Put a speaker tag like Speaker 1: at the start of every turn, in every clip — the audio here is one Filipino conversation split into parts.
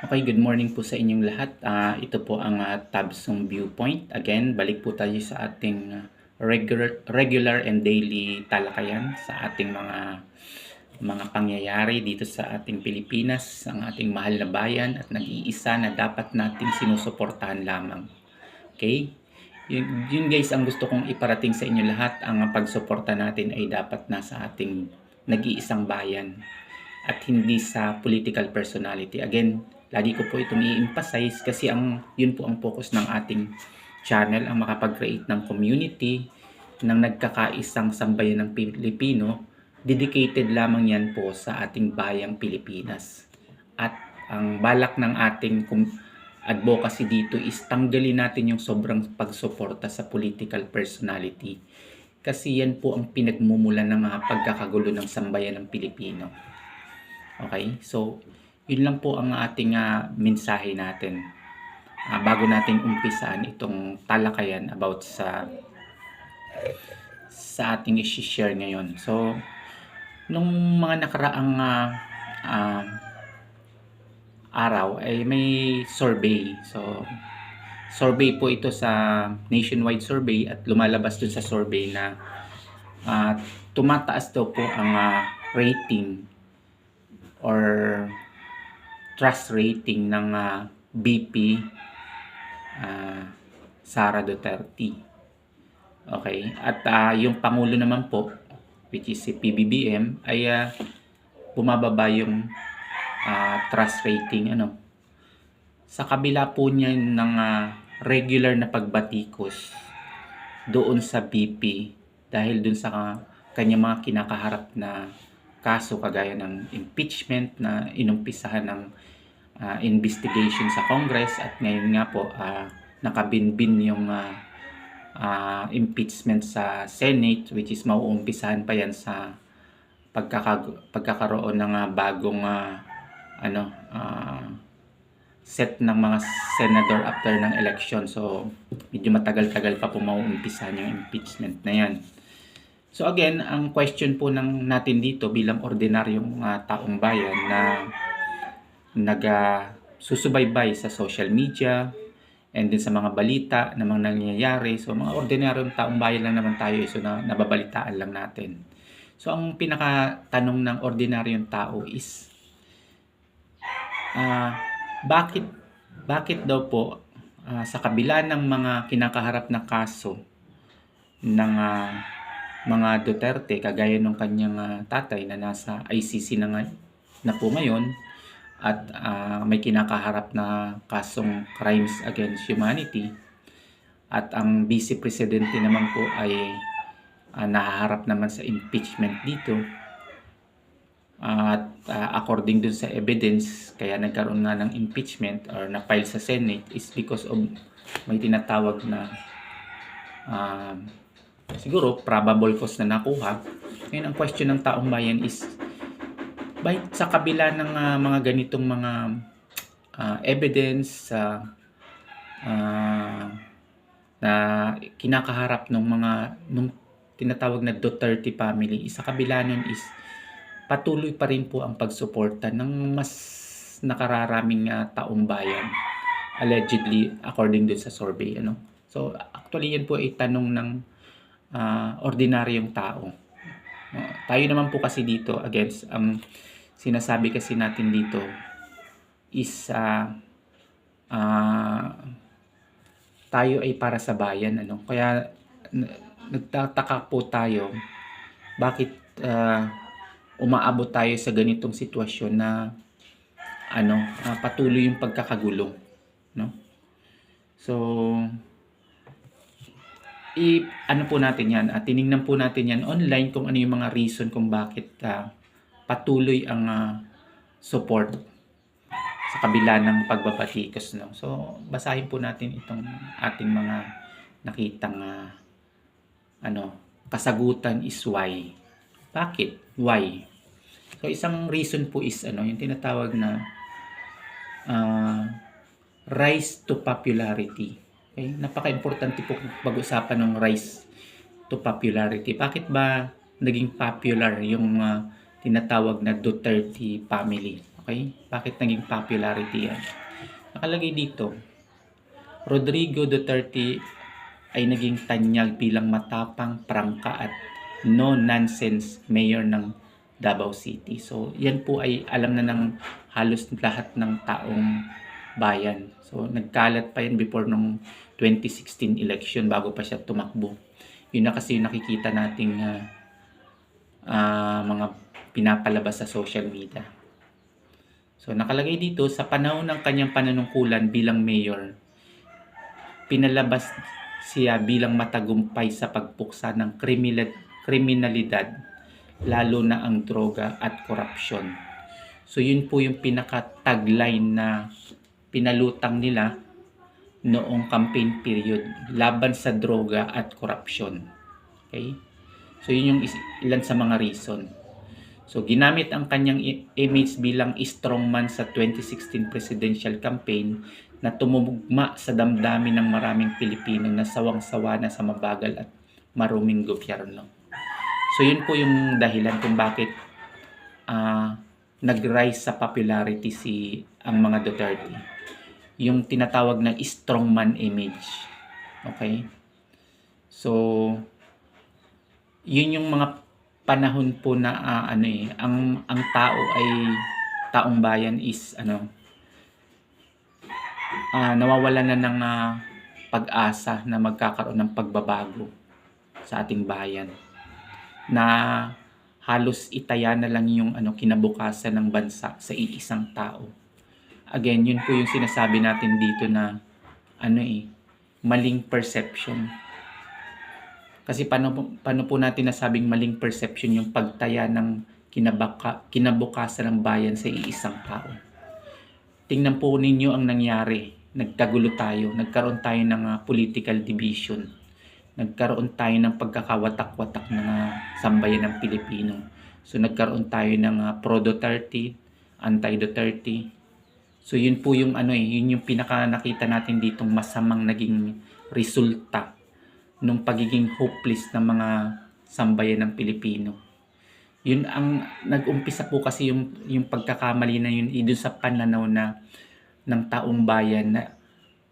Speaker 1: Okay, good morning po sa inyong lahat. Ah, ito po ang uh, Tabsong Viewpoint. Again, balik po tayo sa ating ah, regular, regular and daily talakayan sa ating mga mga pangyayari dito sa ating Pilipinas, ang ating mahal na bayan at nag-iisa na dapat nating sinusuportahan lamang. Okay? Yun, yun guys ang gusto kong iparating sa inyo lahat. Ang pagsuporta natin ay dapat nasa ating nag-iisang bayan at hindi sa political personality. Again, lagi ko po itong i-emphasize kasi ang yun po ang focus ng ating channel ang makapag-create ng community ng nagkakaisang sambayan ng Pilipino dedicated lamang yan po sa ating bayang Pilipinas at ang balak ng ating advocacy dito is tanggalin natin yung sobrang pagsuporta sa political personality kasi yan po ang pinagmumulan ng mga pagkakagulo ng sambayan ng Pilipino. Okay? So, yun lang po ang ating ah, mensahe natin. Ah, bago natin umpisaan itong talakayan about sa sa ating i-share ngayon. So, nung mga nakaraang ah, ah, araw ay may survey. So, survey po ito sa nationwide survey at lumalabas dun sa survey na ah, tumataas daw po ang ah, rating or trust rating ng ah, BP ah, Sara Duterte. Okay? At ah, yung pangulo naman po which is si PBBM ay ah, bumababa yung ah, trust rating ano. Sa kabila po niya ng ah, regular na pagbatikos doon sa BP dahil doon sa kanya mga kinakaharap na kaso kagaya ng impeachment na inumpisahan ng ah, investigation sa Congress at ngayon nga po ah, nakabinbin yung ah, ah, impeachment sa Senate which is mauumpisahan pa yan sa pagkaka- pagkakaroon ng ah, bagong ah, ano ah, set ng mga senador after ng election so medyo matagal-tagal pa po mauumpisahan yung impeachment na yan. So again, ang question po ng natin dito bilang ordinaryong ah, taong bayan na nag ah, susubaybay sa social media and din sa mga balita na mga nangyayari. So mga ordinaryong taong bayan lang naman tayo so na nababalitaan lang natin. So ang pinakatanong ng ordinaryong tao is ah, bakit bakit daw po ah, sa kabila ng mga kinakaharap na kaso ng ah, mga Duterte kagaya ng kanyang ah, tatay na nasa ICC na, nga, na po ngayon at ah, may kinakaharap na kasong crimes against humanity at ang vice presidente naman po ay ah, nahaharap naman sa impeachment dito at ah, according dun sa evidence kaya nagkaroon nga ng impeachment or na-file sa Senate is because of may tinatawag na ah, siguro probable cause na nakuha. Ngayon ang question ng taong bayan is bakit sa kabila ng ah, mga ganitong mga ah, evidence sa na kinakaharap ng mga nung tinatawag na Duterte family, isa kabila nun is patuloy pa rin po ang pagsuporta ng mas nakararaming ah, taong bayan allegedly according dun sa survey ano. So actually yan po ay tanong ng ah, ordinaryong tao. Ah, tayo naman po kasi dito, against ang sinasabi kasi natin dito is ah, ah, tayo ay para sa bayan. Ano? Kaya nagtataka po tayo bakit ah, umaabot tayo sa ganitong sitwasyon na ano ah, patuloy yung pagkakagulo no so i ano po natin yan, at tiningnan po natin yan online kung ano yung mga reason kung bakit ah, patuloy ang ah, support sa kabila ng pagbabatikos. No? So, basahin po natin itong ating mga nakitang ah, ano, kasagutan is why. Bakit? Why? So, isang reason po is ano, yung tinatawag na ah, rise to popularity. Okay? Napaka-importante po pag-usapan ng rise to popularity. Bakit ba naging popular yung ah, tinatawag na Duterte family? Okay? Bakit naging popularity yan? Nakalagay dito, Rodrigo Duterte ay naging tanyag bilang matapang, prangka at no-nonsense mayor ng Davao City. So, yan po ay alam na ng halos lahat ng taong bayan. So, nagkalat pa yan before nung 2016 election bago pa siya tumakbo. Yun na kasi yung nakikita nating ah, ah, mga pinapalabas sa social media. So, nakalagay dito, sa panahon ng kanyang panunungkulan bilang mayor, pinalabas siya bilang matagumpay sa pagpuksa ng kriminal- kriminalidad, lalo na ang droga at korupsyon. So, yun po yung pinaka-tagline na pinalutang nila noong campaign period laban sa droga at korupsyon. Okay? So, yun yung ilan sa mga reason. So, ginamit ang kanyang image bilang strongman sa 2016 presidential campaign na tumugma sa damdamin ng maraming Pilipino na sawang-sawa na sa mabagal at maruming gobyerno. So, yun po yung dahilan kung bakit ah, nag-rise sa popularity si ang mga Duterte. Yung tinatawag na strongman image. Okay? So, yun yung mga panahon po na ah, ano eh, ang ang tao ay taong bayan is ano ah, nawawala na ng ah, pag-asa na magkakaroon ng pagbabago sa ating bayan na halos itaya na lang yung ano kinabukasan ng bansa sa iisang tao. Again, yun po yung sinasabi natin dito na ano eh, maling perception. Kasi paano, paano po natin nasabing maling perception yung pagtaya ng kinabaka, kinabukasan ng bayan sa iisang tao. Tingnan po ninyo ang nangyari. Nagkagulo tayo. Nagkaroon tayo ng ah, political division. Nagkaroon tayo ng pagkakawatak-watak ng ah, sambayan ng Pilipino. So nagkaroon tayo ng ah, pro-Duterte, anti-Duterte. So yun po yung ano eh, yun yung pinaka nakita natin ditong masamang naging resulta nung pagiging hopeless ng mga sambayan ng Pilipino. Yun ang nag-umpisa po kasi yung yung pagkakamali na yun eh, dun sa pananaw na ng taong bayan na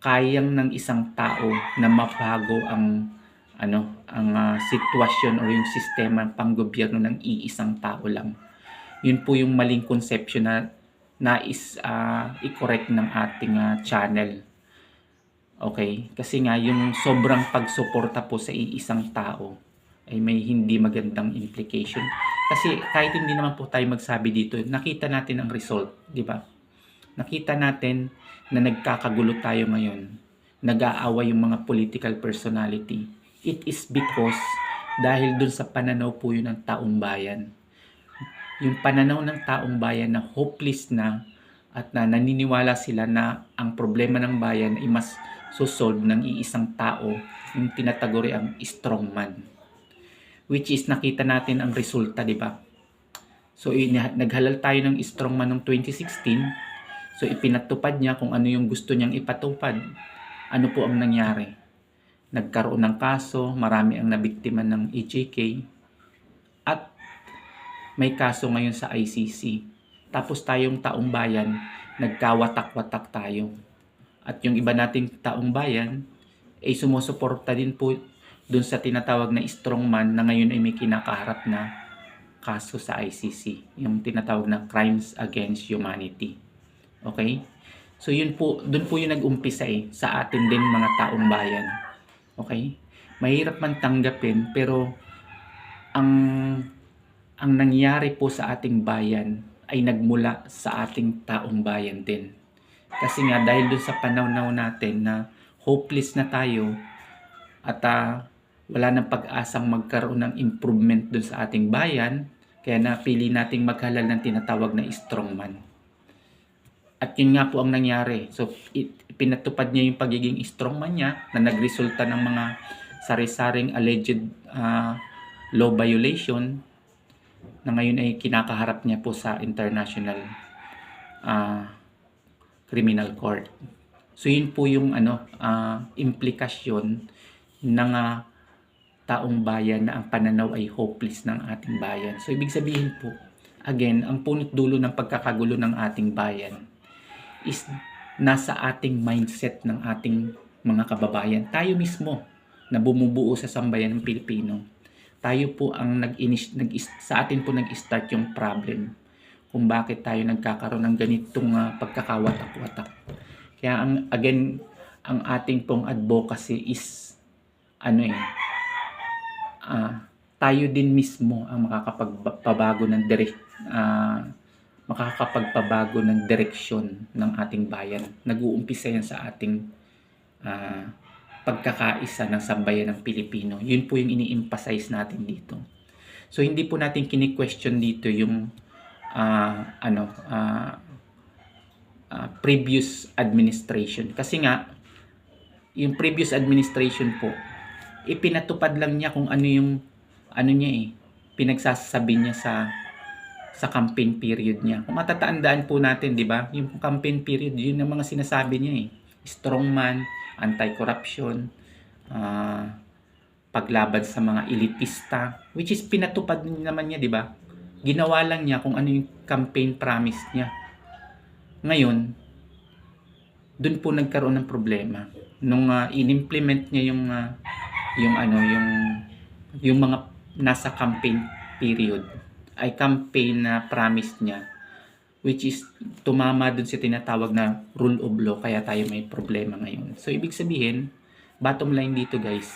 Speaker 1: kayang ng isang tao na mabago ang ano ang ah, sitwasyon o yung sistema ng panggobyerno ng iisang tao lang. Yun po yung maling conception na nais ah, i-correct ng ating ah, channel. Okay? Kasi nga yung sobrang pagsuporta po sa iisang tao ay may hindi magandang implication. Kasi kahit hindi naman po tayo magsabi dito, nakita natin ang result, di ba? Nakita natin na nagkakagulo tayo ngayon. Nag-aaway yung mga political personality. It is because dahil dun sa pananaw po yun ng taong bayan. Yung pananaw ng taong bayan na hopeless na at na naniniwala sila na ang problema ng bayan ay mas susolve ng iisang tao yung tinataguri ang strongman which is nakita natin ang resulta, di ba? So, naghalal tayo ng strongman noong 2016. So, ipinatupad niya kung ano yung gusto niyang ipatupad. Ano po ang nangyari? Nagkaroon ng kaso, marami ang nabiktima ng EJK, may kaso ngayon sa ICC. Tapos tayong taong bayan, nagkawatak-watak tayo. At yung iba nating taong bayan, ay sumusuporta din po dun sa tinatawag na strongman na ngayon ay may kinakaharap na kaso sa ICC, yung tinatawag na crimes against humanity. Okay? So yun po, dun po yung nag-umpisa eh, sa atin din mga taong bayan. Okay? Mahirap man tanggapin, pero ang ang nangyari po sa ating bayan ay nagmula sa ating taong bayan din. Kasi nga dahil dun sa pananaw natin na hopeless na tayo at ah, wala nang pag-asang magkaroon ng improvement dun sa ating bayan, kaya napili nating maghalal ng tinatawag na strongman. At yun nga po ang nangyari. So, it, pinatupad niya yung pagiging strongman niya na nagresulta ng mga sari-saring alleged ah, law violation na ngayon ay kinakaharap niya po sa international ah, criminal court. So yun po yung ano ah, implikasyon ng ah, taong bayan na ang pananaw ay hopeless ng ating bayan. So ibig sabihin po, again, ang punot dulo ng pagkakagulo ng ating bayan is nasa ating mindset ng ating mga kababayan. Tayo mismo na bumubuo sa sambayan ng Pilipino. Tayo po ang nag, nag sa atin po nag-start yung problem kung bakit tayo nagkakaroon ng ganitong uh, pagkakawatak-watak. Kaya ang again, ang ating pong advocacy is ano eh, uh, tayo din mismo ang makakapagpabago ng direct uh, makakapagpabago ng direksyon ng ating bayan. Nag-uumpisa yan sa ating uh, pagkakaisa ng sambayan ng Pilipino. Yun po yung ini-emphasize natin dito. So hindi po natin kini-question dito yung uh, ano uh, uh, previous administration kasi nga yung previous administration po ipinatupad lang niya kung ano yung ano niya eh pinagsasabi niya sa sa campaign period niya. Kung matatandaan po natin, 'di ba? Yung campaign period, yun ang mga sinasabi niya eh. Strongman, anti-corruption, uh, paglaban sa mga elitista, which is pinatupad naman niya, 'di ba? Ginawa lang niya kung ano yung campaign promise niya. Ngayon, doon po nagkaroon ng problema. Nung uh, in-implement niya yung uh, yung ano, yung yung mga nasa campaign period ay campaign na promise niya which is tumama dun sa tinatawag na rule of law kaya tayo may problema ngayon. So ibig sabihin, bottom line dito guys,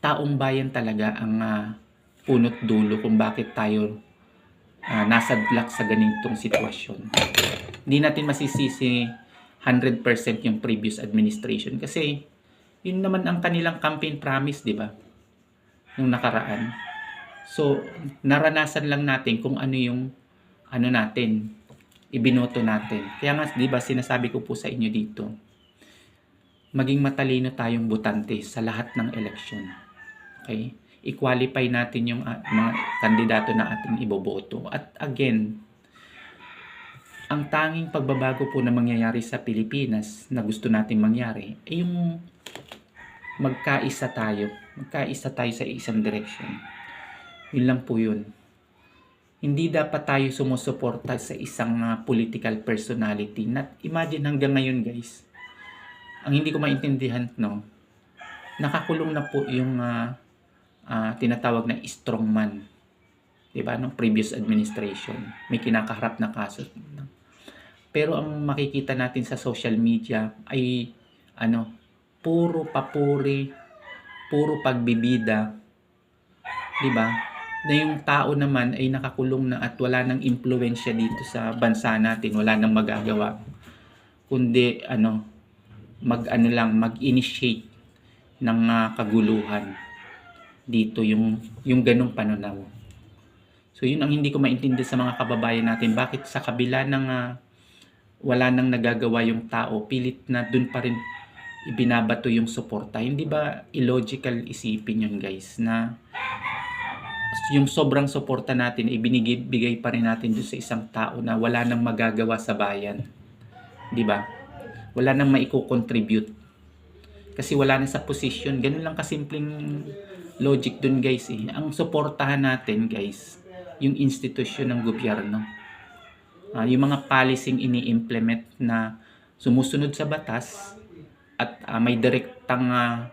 Speaker 1: taong bayan talaga ang uh, punot dulo kung bakit tayo uh, nasadlak sa ganitong sitwasyon. Hindi natin masisisi 100% yung previous administration kasi yun naman ang kanilang campaign promise, di ba? Nung nakaraan. So, naranasan lang natin kung ano yung ano natin, ibinoto natin. Kaya nga, di ba, sinasabi ko po sa inyo dito, maging matalino tayong butante sa lahat ng eleksyon. Okay? i-qualify natin yung uh, mga kandidato na ating iboboto. At again, ang tanging pagbabago po na mangyayari sa Pilipinas na gusto natin mangyari ay yung magkaisa tayo. Magkaisa tayo sa isang direksyon. Yun lang po yun. Hindi dapat tayo sumusuporta sa isang uh, political personality. Not, imagine hanggang ngayon guys, ang hindi ko maintindihan, no, nakakulong na po yung uh, uh, tinatawag na strongman. 'Di ba? No previous administration, may kinakaharap na kaso. Pero ang makikita natin sa social media ay ano, puro papuri, puro pagbibida. 'Di ba? Na yung tao naman ay nakakulong na at wala nang impluwensya dito sa bansa natin, wala nang magagawa kundi ano mag ano lang mag-initiate ng uh, kaguluhan dito yung yung ganung pananaw. So yun ang hindi ko maintindihan sa mga kababayan natin bakit sa kabila ng uh, wala nang nagagawa yung tao pilit na dun pa rin ibinabato yung suporta. Hindi ba illogical isipin yun guys na yung sobrang suporta natin ibinigay pa rin natin doon sa isang tao na wala nang magagawa sa bayan. 'Di ba? Wala nang maiko-contribute. Kasi wala na sa position. Ganun lang kasimpleng logic dun guys eh. Ang suportahan natin guys, yung institusyon ng gobyerno. Uh, yung mga policing ini-implement na sumusunod sa batas at uh, may direktang uh,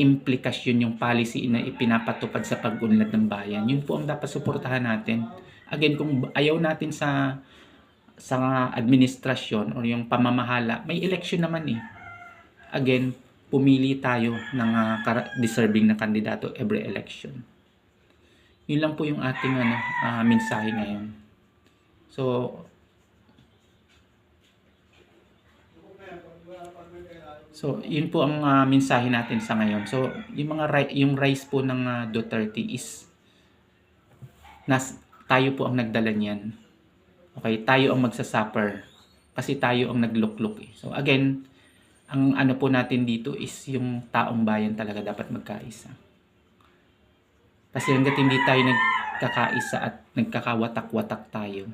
Speaker 1: implikasyon yung policy na ipinapatupad sa pag-unlad ng bayan. Yun po ang dapat suportahan natin. Again, kung ayaw natin sa sa administrasyon o yung pamamahala, may election naman eh. Again, pumili tayo ng uh, deserving na kandidato every election. Yun lang po yung ating ano, uh, mensahe ngayon. So, So, yun po ang uh, mensahe natin sa ngayon. So, yung mga yung rise po ng uh, Duterte is nas tayo po ang nagdala niyan. Okay, tayo ang magsasuffer kasi tayo ang naglukluk eh. So again, ang ano po natin dito is yung taong bayan talaga dapat magkaisa. Kasi hanggat hindi tayo nagkakaisa at nagkakawatak-watak tayo,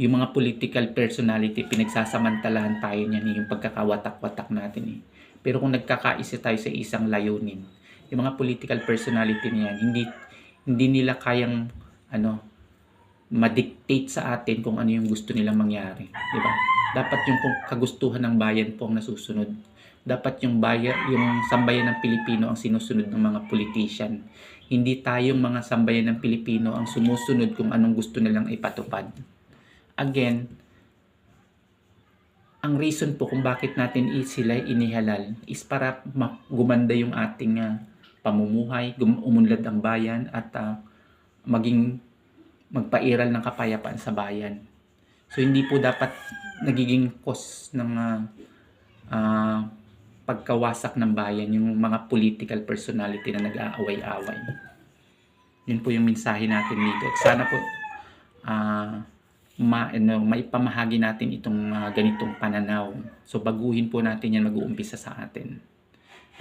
Speaker 1: yung mga political personality, pinagsasamantalahan tayo niyan yung pagkakawatak-watak natin eh. Pero kung nagkakaisa tayo sa isang layunin, yung mga political personality niyan, hindi hindi nila kayang ano ma-dictate sa atin kung ano yung gusto nilang mangyari, di ba? Dapat yung kagustuhan ng bayan po ang nasusunod. Dapat yung bayan, yung sambayan ng Pilipino ang sinusunod ng mga politician. Hindi tayong mga sambayan ng Pilipino ang sumusunod kung anong gusto nilang ipatupad. Again, ang reason po kung bakit natin sila inihalal is para ma- gumanda yung ating ah, pamumuhay, umunlad ang bayan at ah, maging magpairal ng kapayapaan sa bayan. So hindi po dapat nagiging cause ng ah, ah, pagkawasak ng bayan yung mga political personality na nag-aaway-away. Yun po yung mensahe natin dito. At sana po ah ma, ano, maipamahagi natin itong mga ganitong pananaw. So baguhin po natin yan mag-uumpisa sa atin.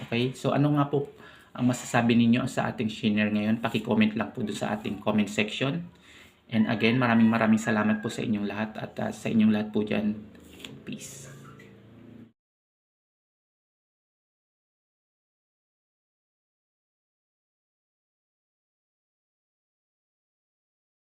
Speaker 1: Okay? So ano nga po ang masasabi ninyo sa ating share ngayon? Paki-comment lang po doon sa ating comment section. And again, maraming maraming salamat po sa inyong lahat at ah, sa inyong lahat po dyan. Peace.